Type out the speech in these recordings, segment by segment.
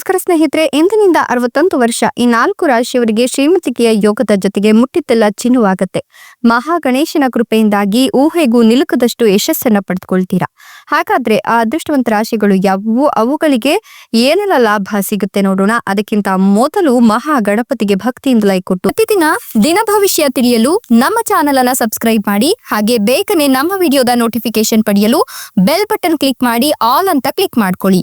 ನಮಸ್ಕಾರ ಸ್ನೇಹಿತರೆ, ಇಂದಿನಿಂದ ಅರವತ್ತೊಂದು ವರ್ಷ ಈ ನಾಲ್ಕು ರಾಶಿಯವರಿಗೆ ಶ್ರೀಮತಿಕೆಯ ಯೋಗದ ಜೊತೆಗೆ ಮುಟ್ಟಿದ್ದೆಲ್ಲ ಚಿನ್ನುವಾಗತ್ತೆ ಮಹಾ ಗಣೇಶನ ಕೃಪೆಯಿಂದಾಗಿ ಊಹೆಗೂ ನಿಲುಕದಷ್ಟು ಯಶಸ್ಸನ್ನ ಪಡೆದುಕೊಳ್ತೀರಾ? ಹಾಗಾದ್ರೆ ಆ ಅದೃಷ್ಟವಂತ ರಾಶಿಗಳು ಯಾವುವು? ಅವುಗಳಿಗೆ ಏನೆಲ್ಲ ಲಾಭ ಸಿಗುತ್ತೆ ನೋಡೋಣ. ಅದಕ್ಕಿಂತ ಮೊದಲು ಮಹಾ ಗಣಪತಿಗೆ ಭಕ್ತಿಯಿಂದ ಲೈಕ್ ಕೊಟ್ಟು ಪ್ರತಿದಿನ ದಿನ ಭವಿಷ್ಯ ತಿಳಿಯಲು ನಮ್ಮ ಚಾನೆಲ್ ಅನ್ನ ಸಬ್ಸ್ಕ್ರೈಬ್ ಮಾಡಿ, ಹಾಗೆ ಬೇಗನೆ ನಮ್ಮ ವಿಡಿಯೋದ ನೋಟಿಫಿಕೇಶನ್ ಪಡೆಯಲು ಬೆಲ್ ಬಟನ್ ಕ್ಲಿಕ್ ಮಾಡಿ, ಆಲ್ ಅಂತ ಕ್ಲಿಕ್ ಮಾಡ್ಕೊಳ್ಳಿ.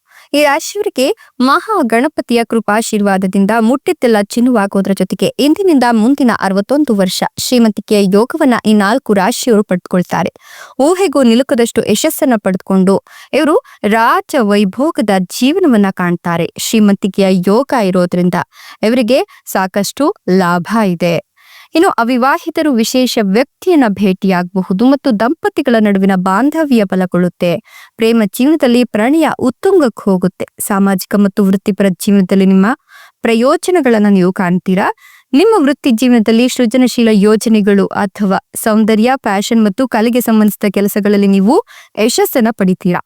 ಈ ರಾಶಿಯವರಿಗೆ ಮಹಾ ಗಣಪತಿಯ ಕೃಪಾಶೀರ್ವಾದದಿಂದ ಮುಟ್ಟಿದ್ದೆಲ್ಲ ಚಿನ್ನುವಾಗೋದ್ರ ಜೊತೆಗೆ ಇಂದಿನಿಂದ ಮುಂದಿನ ಅರವತ್ತೊಂದು ವರ್ಷ ಶ್ರೀಮಂತಿಕೆಯ ಯೋಗವನ್ನ ಈ ನಾಲ್ಕು ರಾಶಿಯವರು ಪಡೆದುಕೊಳ್ತಾರೆ ಊಹೆಗೂ ನಿಲುಕದಷ್ಟು ಯಶಸ್ಸನ್ನ ಪಡೆದುಕೊಂಡು ಇವರು ರಾಜ ವೈಭೋಗದ ಜೀವನವನ್ನ ಕಾಣ್ತಾರೆ. ಶ್ರೀಮಂತಿಕೆಯ ಯೋಗ ಇರೋದ್ರಿಂದ ಇವರಿಗೆ ಸಾಕಷ್ಟು ಲಾಭ ಇದೆ. ಇನ್ನು ಅವಿವಾಹಿತರು ವಿಶೇಷ ವ್ಯಕ್ತಿಯನ್ನ ಭೇಟಿಯಾಗಬಹುದು ಮತ್ತು ದಂಪತಿಗಳ ನಡುವಿನ ಬಾಂಧವ್ಯ ಬಲಗೊಳ್ಳುತ್ತೆ. ಪ್ರೇಮ ಜೀವನದಲ್ಲಿ ಪ್ರಣಯ ಉತ್ತುಂಗಕ್ಕೆ ಹೋಗುತ್ತೆ. ಸಾಮಾಜಿಕ ಮತ್ತು ವೃತ್ತಿಪರ ಜೀವನದಲ್ಲಿ ನಿಮ್ಮ ಪ್ರಯೋಜನಗಳನ್ನ ನೀವು ಕಾಣ್ತೀರಾ? ನಿಮ್ಮ ವೃತ್ತಿ ಜೀವನದಲ್ಲಿ ಸೃಜನಶೀಲ ಯೋಜನೆಗಳು ಅಥವಾ ಸೌಂದರ್ಯ ಫ್ಯಾಷನ್ ಮತ್ತು ಕಲೆಗೆ ಸಂಬಂಧಿಸಿದ ಕೆಲಸಗಳಲ್ಲಿ ನೀವು ಯಶಸ್ಸನ್ನ ಪಡಿತೀರಾ?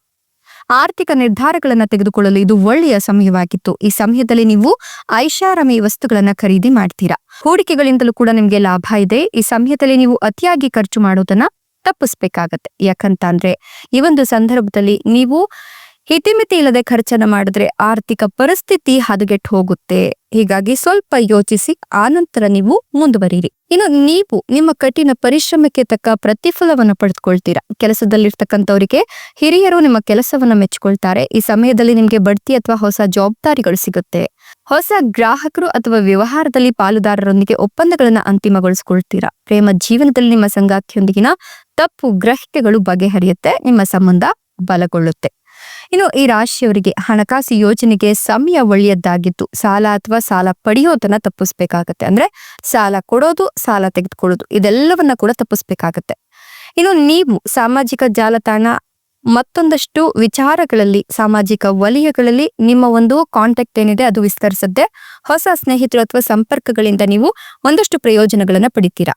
ಆರ್ಥಿಕ ನಿರ್ಧಾರಗಳನ್ನ ತೆಗೆದುಕೊಳ್ಳಲು ಇದು ಒಳ್ಳೆಯ ಸಮಯವಾಗಿತ್ತು. ಈ ಸಮಯದಲ್ಲಿ ನೀವು ಐಷಾರಾಮಿ ವಸ್ತುಗಳನ್ನ ಖರೀದಿ ಮಾಡ್ತೀರಾ? ಹೂಡಿಕೆಗಳಿಂದಲೂ ಕೂಡ ನಿಮ್ಗೆ ಲಾಭ ಇದೆ. ಈ ಸಮಯದಲ್ಲಿ ನೀವು ಅತಿಯಾಗಿ ಖರ್ಚು ಮಾಡೋದನ್ನ ತಪ್ಪಿಸ್ಬೇಕಾಗತ್ತೆ. ಯಾಕಂತ ಅಂದ್ರೆ ಈ ಒಂದು ಸಂದರ್ಭದಲ್ಲಿ ನೀವು ಹಿತಿಮಿತಿ ಇಲ್ಲದೆ ಖರ್ಚನ್ನ ಮಾಡಿದ್ರೆ ಆರ್ಥಿಕ ಪರಿಸ್ಥಿತಿ ಹದಗೆಟ್ಟು ಹೋಗುತ್ತೆ. ಹೀಗಾಗಿ ಸ್ವಲ್ಪ ಯೋಚಿಸಿ ಆನಂತರ ನೀವು ಮುಂದುವರಿಯಿರಿ. ಇನ್ನು ನೀವು ನಿಮ್ಮ ಕಠಿಣ ಪರಿಶ್ರಮಕ್ಕೆ ತಕ್ಕ ಪ್ರತಿಫಲವನ್ನು ಪಡೆದುಕೊಳ್ತೀರಾ? ಕೆಲಸದಲ್ಲಿರ್ತಕ್ಕಂಥವರಿಗೆ ಹಿರಿಯರು ನಿಮ್ಮ ಕೆಲಸವನ್ನ ಮೆಚ್ಚಿಕೊಳ್ತಾರೆ. ಈ ಸಮಯದಲ್ಲಿ ನಿಮಗೆ ಬಡ್ತಿ ಅಥವಾ ಹೊಸ ಜವಾಬ್ದಾರಿಗಳು ಸಿಗುತ್ತೆ. ಹೊಸ ಗ್ರಾಹಕರು ಅಥವಾ ವ್ಯವಹಾರದಲ್ಲಿ ಪಾಲುದಾರರೊಂದಿಗೆ ಒಪ್ಪಂದಗಳನ್ನ ಅಂತಿಮಗೊಳಿಸ್ಕೊಳ್ತೀರಾ? ಪ್ರೇಮ ಜೀವನದಲ್ಲಿ ನಿಮ್ಮ ಸಂಗಾತಿಯೊಂದಿಗಿನ ತಪ್ಪು ಗ್ರಹಿಕೆಗಳು ಬಗೆಹರಿಯುತ್ತೆ, ನಿಮ್ಮ ಸಂಬಂಧ ಬಲಗೊಳ್ಳುತ್ತೆ. ಇನ್ನು ಈ ರಾಶಿಯವರಿಗೆ ಹಣಕಾಸು ಯೋಜನೆಗೆ ಸಮಯ ಒಳ್ಳೆಯದ್ದಾಗಿದ್ದು ಸಾಲ ಅಥವಾ ಸಾಲ ಪಡೆಯೋದನ್ನ ತಪ್ಪಿಸ್ಬೇಕಾಗತ್ತೆ. ಅಂದ್ರೆ ಸಾಲ ಕೊಡೋದು, ಸಾಲ ತೆಗೆದುಕೊಳ್ಳೋದು, ಇದೆಲ್ಲವನ್ನ ಕೂಡ ತಪ್ಪಿಸ್ಬೇಕಾಗತ್ತೆ. ಇನ್ನು ನೀವು ಸಾಮಾಜಿಕ ಜಾಲತಾಣ ಮತ್ತೊಂದಷ್ಟು ವಿಚಾರಗಳಲ್ಲಿ, ಸಾಮಾಜಿಕ ವಲಯಗಳಲ್ಲಿ ನಿಮ್ಮ ಒಂದು ಕಾಂಟ್ಯಾಕ್ಟ್ ಏನಿದೆ ಅದು ವಿಸ್ತರಿಸುತ್ತೆ ಹೊಸ ಸ್ನೇಹಿತರು ಅಥವಾ ಸಂಪರ್ಕಗಳಿಂದ ನೀವು ಒಂದಷ್ಟು ಪ್ರಯೋಜನಗಳನ್ನ ಪಡಿತೀರಾ?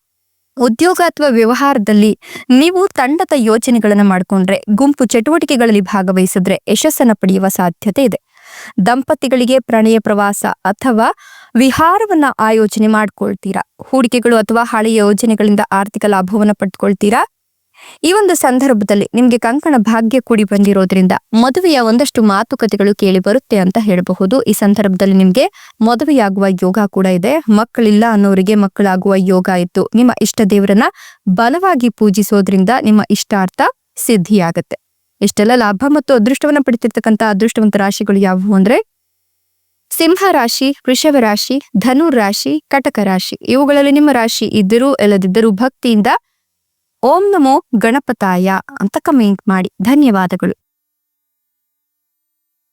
ಉದ್ಯೋಗ ಅಥವಾ ವ್ಯವಹಾರದಲ್ಲಿ ನೀವು ತಂಡದ ಯೋಜನೆಗಳನ್ನು ಮಾಡ್ಕೊಂಡ್ರೆ, ಗುಂಪು ಚಟುವಟಿಕೆಗಳಲ್ಲಿ ಭಾಗವಹಿಸಿದ್ರೆ ಯಶಸ್ಸನ್ನು ಪಡೆಯುವ ಸಾಧ್ಯತೆ ಇದೆ. ದಂಪತಿಗಳಿಗೆ ಪ್ರಣಯ ಪ್ರವಾಸ ಅಥವಾ ವಿಹಾರವನ್ನ ಆಯೋಜನೆ ಮಾಡ್ಕೊಳ್ತೀರಾ? ಹೂಡಿಕೆಗಳು ಅಥವಾ ಹಳೆಯ ಯೋಜನೆಗಳಿಂದ ಆರ್ಥಿಕ ಲಾಭವನ್ನು ಪಡ್ಕೊಳ್ತೀರಾ? ಈ ಒಂದು ಸಂದರ್ಭದಲ್ಲಿ ನಿಮ್ಗೆ ಕಂಕಣ ಭಾಗ್ಯ ಕೂಡಿ ಬಂದಿರೋದ್ರಿಂದ ಮದುವೆಯ ಒಂದಷ್ಟು ಮಾತುಕತೆಗಳು ಕೇಳಿ ಬರುತ್ತೆ ಅಂತ ಹೇಳಬಹುದು. ಈ ಸಂದರ್ಭದಲ್ಲಿ ನಿಮ್ಗೆ ಮದುವೆಯಾಗುವ ಯೋಗ ಕೂಡ ಇದೆ. ಮಕ್ಕಳಿಲ್ಲ ಅನ್ನೋರಿಗೆ ಮಕ್ಕಳಾಗುವ ಯೋಗ ಇತ್ತು. ನಿಮ್ಮ ಇಷ್ಟ ದೇವರನ್ನ ಬಲವಾಗಿ ಪೂಜಿಸೋದ್ರಿಂದ ನಿಮ್ಮ ಇಷ್ಟಾರ್ಥ ಸಿದ್ಧಿಯಾಗತ್ತೆ. ಇಷ್ಟೆಲ್ಲ ಲಾಭ ಮತ್ತು ಅದೃಷ್ಟವನ್ನ ಪಡಿತಿರ್ತಕ್ಕಂಥ ಅದೃಷ್ಟವಂತ ರಾಶಿಗಳು ಯಾವುವು ಅಂದ್ರೆ ಸಿಂಹ ರಾಶಿ, ವೃಷಭ ರಾಶಿ, ಧನುರ್ ರಾಶಿ, ಕಟಕ ರಾಶಿ. ಇವುಗಳಲ್ಲಿ ನಿಮ್ಮ ರಾಶಿ ಇದ್ದರೂ, ಇಲ್ಲದಿದ್ದರೂ ಭಕ್ತಿಯಿಂದ ಓಂ ನಮೋ ಗಣಪತಾಯ ಅಂತ ಕಮೆಂಟ್ ಮಾಡಿ. ಧನ್ಯವಾದಗಳು.